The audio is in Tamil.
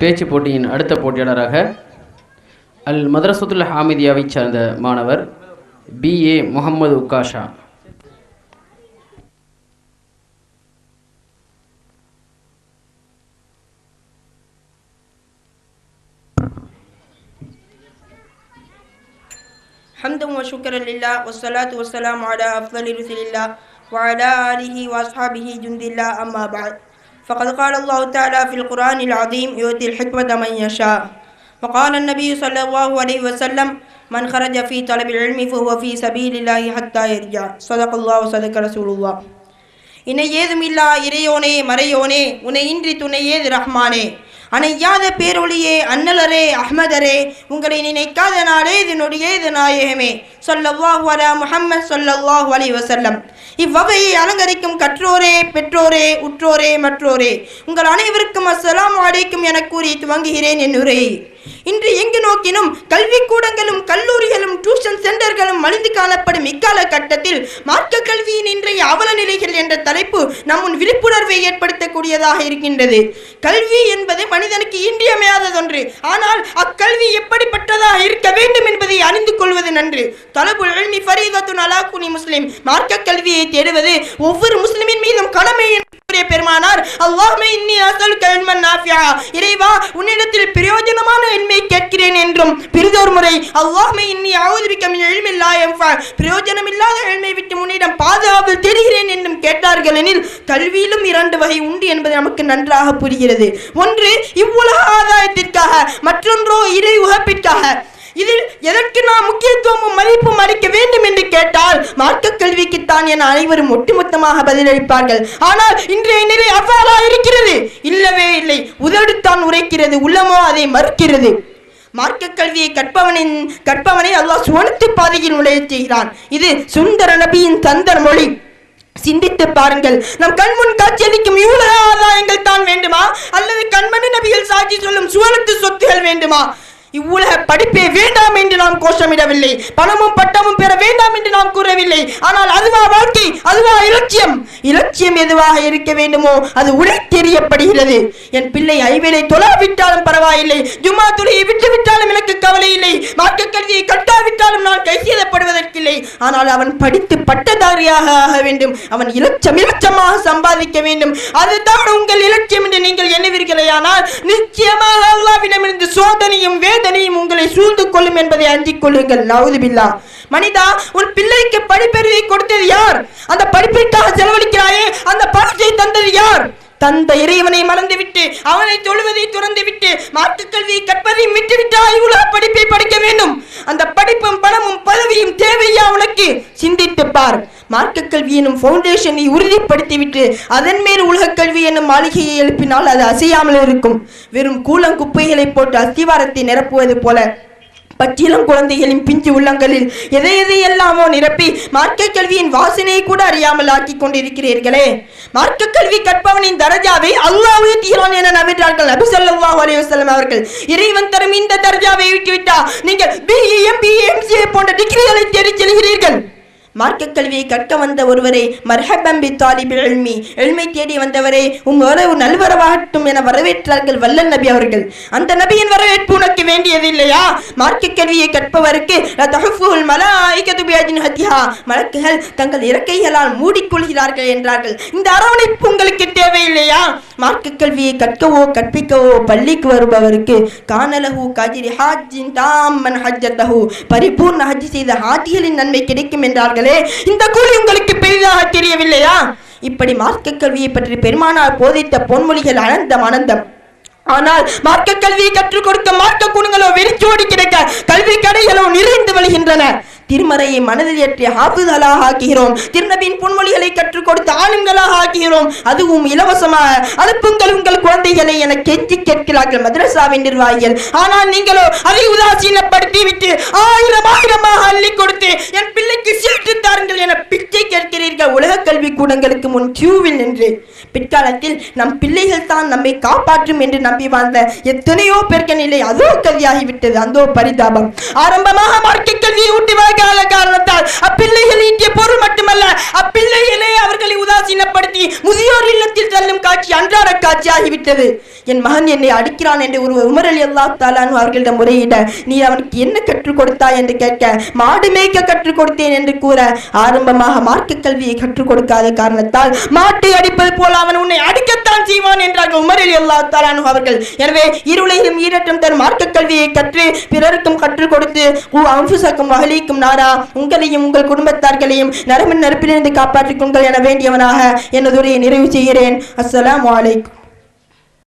பேச்சு போட்டியின் அடுத்த போட்டியாளராக அல் மதரசத்துல் ஹாமிதியாவைச் சார்ந்த மாணவர் பி ஏ முகமது உக்காஷா حمدا وشكرا لله والصلاة والسلام على أفضل رسل الله وعلى آله وأصحابه جند الله أما بعد فقد قال الله تعالى في القرآن العظيم يؤتي الحكمة من يشاء وقال النبي صلى الله عليه وسلم من خرج في طلب العلم فهو في سبيل الله حتى يرجع صدق الله وصدق رسول الله இணை ஏதுமில்லா இறையோனே மறையோனே உன்னை இன்றி துணை ஏது ரஹ்மானே அணையாத பேரொழியே அன்னலரே அஹ்மதரே உங்களை நினைக்காத நாளே இது நாயகமே சொல்லல்லாஹு அலா முஹம்மத் சொல்லல்லாஹு அலைஹி வசல்லம் இவ்வகையை அலங்கரிக்கும் கற்றோரே பெற்றோரே உற்றோரே மற்றோரே. உங்கள் அனைவருக்கும் அஸ்ஸலாம் அலைக்கும் என கூறி துவங்குகிறேன் என் உரையை. இன்று எங்கு நோக்கினும் கல்விக்கூடங்களும் கல்லூரிகளும் டியூஷன் சென்டர்களும் மலிந்து காணப்படும் இக்கால கட்டத்தில் மார்க்க கல்வியின் இன்றைய அவல நிலைகள் என்ற தலைப்பு நம்முன் விழிப்புணர்வை ஏற்படுத்தக்கூடியதாக இருக்கின்றது. கல்வி என்பது மனிதனுக்கு இன்றியமையாததொன்று. ஆனால் அக்கல்வி எப்படிப்பட்டதாக இருக்க வேண்டும் என்பதை அறிந்து கொள்வது நன்று. தலபுல் இல்மி ஃபரீதத்துன் அலா குனி முஸ்லிம். மார்க்க கல்வியை தேடுவது ஒவ்வொரு முஸ்லிமின் மீதும் கடமை பெருமானார் அல்லாஹ்மே இன்னி நாஃபியா. இறைவா உன்னிடத்தில் பிரயோஜனமான கேட்கிறேன் என்றும் பிரிதோர் முறை அல்லாஹ்மே இன்னி மின் பிரயோஜனமில்லாத விட்டு உன்னிடம் பாதுகாப்பு தெரிகிறேன் என்றும் கேட்டார்கள் எனில் கல்வியிலும் இரண்டு வகை உண்டு என்பது நமக்கு நன்றாக புரிகிறது. ஒன்று இவ்வுலக ஆதாயத்திற்காக மற்றொன்றோ இறை உகப்பிற்காக. இதில் எதற்கு நாம் முக்கியத்துவமும் மதிப்பும் அளிக்க வேண்டும் என்று கேட்டால் மார்க்க கேள்விக்குத்தான் என அனைவரும் ஒட்டுமொத்தமாக பதிலளிப்பார்கள். ஆனால் இன்றைய நிலை அவ்வாறா இருக்கிறது? இல்லவே இல்லை. உதடுத்தான் உரைக்கிறது உள்ளமோ அதை மறுக்கிறது. மார்க்க கல்வியை கற்பவனின் கற்பவனை அல்லாஹ் சுவனத்து பாதையில் நுழைய செய்கிறான். இது சுந்தர நபியின் தந்தர் மொழி. சிந்தித்து பாருங்கள். நம் கண்முன் காட்சியளிக்கும் இவ்வளவு ஆதாயங்கள் தான் வேண்டுமா? அல்லது கண்மணி நபிகள் சாட்சி சொல்லும் சுவனத்து சொத்துகள் வேண்டுமா? இவ்வுலக படிப்பே வேண்டாம் என்று நாம் கோஷமிடவில்லை. பணமும் பட்டமும் பெற வேண்டாம் என்று நாம் கூறவில்லை. ஆனால் அதுவா வாழ்க்கை? அதுவா இலட்சியம்? இலட்சியம் எதுவாக இருக்க வேண்டுமோ அது உடை தெரியப்படுகிறது. என் பிள்ளை ஐவேளை தொழாவிட்டாலும் பரவாயில்லை. ஜும்மா துறையை விட்டு விட்டாலும் எனக்கு கவலை இல்லை. மார்க்க செய்தப்படுவதற்கில்லை ஆனால் அவன் படித்து பட்டதாரியாக ஆக வேண்டும். அவன் இலட்சம் இலட்சமாக சம்பாதிக்க வேண்டும். அதுதான் உங்கள் இலட்சியம் என்று நீங்கள் எண்ணுவீர்களே. ஆனால் நிச்சயமாக அல்லாவிடமிருந்து சோதனையும் வேதனையும் உங்களை சூழ்ந்து கொள்ளும் என்பதை அஞ்சிக் கொள்ளுங்கள். நவுதுபில்லா. மனிதா உன் பிள்ளைக்கு படிப்பறிவை கொடுத்தது யார்? அந்த படிப்பிற்காக செலவழிக்கிறாயே அந்த பணத்தை தந்தது யார்? தந்த இறைவனை மறந்துவிட்டு அவனை தொழுவதை துறந்துவிட்டு மாற்றுக் கல்வியை கற்பதை விட்டுவிட்டு ஆய்வுலா படிப்பை படிக்க வேண்டும். அந்த படிப்பும் பணமும் தேவையா உனக்கு? சிந்தித்து பார். மார்க்க கல்வி எனும் பவுண்டேஷனை உறுதிப்படுத்திவிட்டு அதன் மேல் உலக கல்வி எனும் மாளிகையை எழுப்பினால் அது அசையாமல் இருக்கும். வெறும் கூலங்குப்பைகளை போட்டு அஸ்திவாரத்தை நிரப்புவது போல. பச்சிலம் குழந்தைகளின் பிஞ்சு உள்ளங்களில். எதை எதை எல்லாமோ நிரப்பி மார்க்க கல்வியின் வாசனையை கூட அறியாமல் ஆக்கி கொண்டிருக்கிறீர்களே. மார்க்க கல்வி கற்பவனின் தரஜாவை அல்லாஹ் உயர்த்துகிறான் என நம்பினார்கள் நபி சொல்லா அலையுசல்லம் அவர்கள். இறைவன் தரும் இந்த தரஜாவை விட்டுவிட்டா நீங்கள் பிஏஎம் பிஎம்சிஏ போன்ற டிகிரிகளை தேடிச் செல்கிறீர்கள். மார்க்க கல்வியை கற்க வந்த ஒருவரை மர்ஹபம்பி தாலிபி தாலிபில் எல்மி எல்மை தேடி வந்தவரே உம் வரவு நல்வரவாகட்டும் என வரவேற்றார்கள் வல்லல் நபி அவர்கள். அந்த நபியின் வரவேற்பு உனக்கு வேண்டியது இல்லையா மார்க்க கல்வியை கற்பவருக்கு மலக்குகள் தங்கள் இறக்கைகளால் மூடிக்கொள்கிறார்கள் என்றார்கள். இந்த அரவணைப்பு உங்களுக்கு தேவையில்லையா? மார்க்க கல்வியை கற்கவோ கற்பிக்கவோ பள்ளிக்கு வருபவருக்கு கானலஹு கஜிரி ஹாஜின் தாமன் ஹஜ்ஜத்தஹு. பரிபூர்ண ஹஜ் செய்த ஹாஜிகளின் நன்மை கிடைக்கும் என்றார்களே. இந்த கூலி உங்களுக்கு பெரிதாக தெரியவில்லையா? இப்படி மார்க்க கல்வியை பற்றி பெருமானார் போதித்த பொன்மொழிகள் அனந்தம் அனந்தம் ஆனால் மார்க்க கல்வியை கற்றுக் கொடுக்க மார்க்க குணங்களோ வெறிச்சோடி கிடைக்க கல்வி கடைகளோ நிறைந்து வருகின்றன திருமறையை மனதில் ஏற்றி ஹாஃபிதலாக ஆக்குகிறோம். திருநபின் புன்மொழிகளை கற்றுக் கொடுத்து ஆளுங்களாக ஆக்குகிறோம். அதுவும் இலவசமாக. அனுப்புங்கள் உங்கள் குழந்தைகளை என கெஞ்சி கேட்கிறார்கள் மதரசாவின் நிர்வாகிகள். ஆனால் நீங்களோ அதை உதாசீனப்படுத்தி விட்டு ஆயிரம் ஆயிரமாக அள்ளி கொடுத்து என் பிள்ளைக்கு சீட்டு தார் கல்வி கூடங்களுக்கு முன் கியூவில் நின்று பிற்காலத்தில் நம் பிள்ளைகள் தான் நம்மை காப்பாற்றும் என்று நம்பி வாழ்ந்த எத்தனையோ பெருக்க நிலை அதோ கல்வியாகிவிட்டது அந்தோ பரிதாபம். ஆரம்பமாக மார்க்க கல்வியை ஊட்டி வாழ்கால காரணத்தால் அப்பிள்ளைகள் ஈட்டிய பொருள் மட்டுமல்ல அப்பிள்ளைகளே அவர்களை உதாசீனப்படுத்தி முதியோர் இல்லத்தில் தள்ளும் காட்சி அன்றாட காட்சி ஆகிவிட்டது. என் மகன் என்னை அடிக்கிறான் என்று ஒரு உமர் அலி அல்லா தாலான் அவர்களிடம் முறையிட நீ அவனுக்கு என்ன கற்றுக் கொடுத்தாய் என்று கேட்க மாடு மேய்க்க கற்றுக் கொடுத்தேன் என்று கூற ஆரம்பமாக மார்க்க கல்வியை கற்றுக் கொடுக்காத காரணத்தால் மாட்டை அடிப்பது போல அவன் உன்னை அடிக்கத்தான் செய்வான் என்றார்கள் உமர் அலி அல்லா தாலானு அவர்கள். எனவே இருளையும் ஈரட்டும் தன் மார்க்க கல்வியை கற்று பிறருக்கும் கற்றுக் கொடுத்து உ அம்புசக்கும் மகளிக்கும் நாரா உங்களையும் உங்கள் குடும்பத்தார்களையும் நரம்பின் நெருப்பிலிருந்து காப்பாற்றிக் கொள்கள் என வேண்டியவனாக எனது உரையை நிறைவு செய்கிறேன். அஸ்லாம் வலைக்கும்